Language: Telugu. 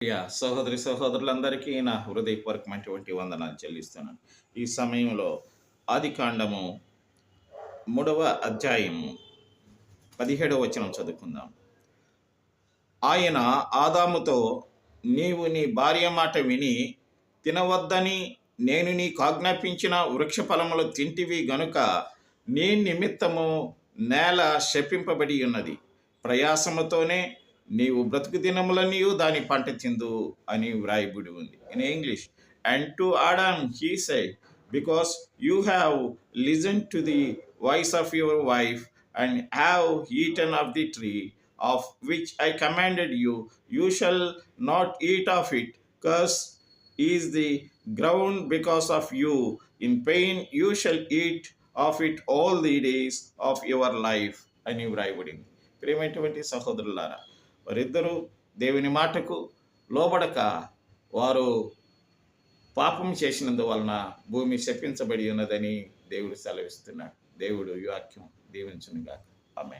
ప్రియ సహోదరి సహోదరులందరికీ నా హృదయపూర్వకమైనటువంటి వందనాలు చెల్లిస్తున్నాను. ఈ సమయంలో ఆది కాండము మూడవ అధ్యాయము పదిహేడవ వచనం చదువుకుందాం. ఆయన ఆదాముతో నీవు నీ భార్య మాట విని తినవద్దని నేను నీకు ఆజ్ఞాపించిన వృక్ష ఫలములు తింటివి గనుక నీ నిమిత్తము నేల శపింపబడి ఉన్నది. ప్రయాసముతోనే నీవు బ్రతుకు దినములనియు దాని పంట తిందు అని వ్రాయబడి ఉంది in English and to Adam he said because you have listen to the voice of your wife and have eaten of the tree of which I commanded you you shall not eat of it cursed is the ground because of you in pain you shall eat of it all the days of your life అని వ్రాయబడింది. ప్రేమైనటువంటి సహోదరులారా వారిద్దరూ దేవుని మాటకు లోబడక వారు పాపం చేసినందువలన భూమి శపించబడి ఉన్నదని దేవుడు సెలవిస్తున్నాడు. దేవుడు వాక్యం దీవించునుగాక. ఆమె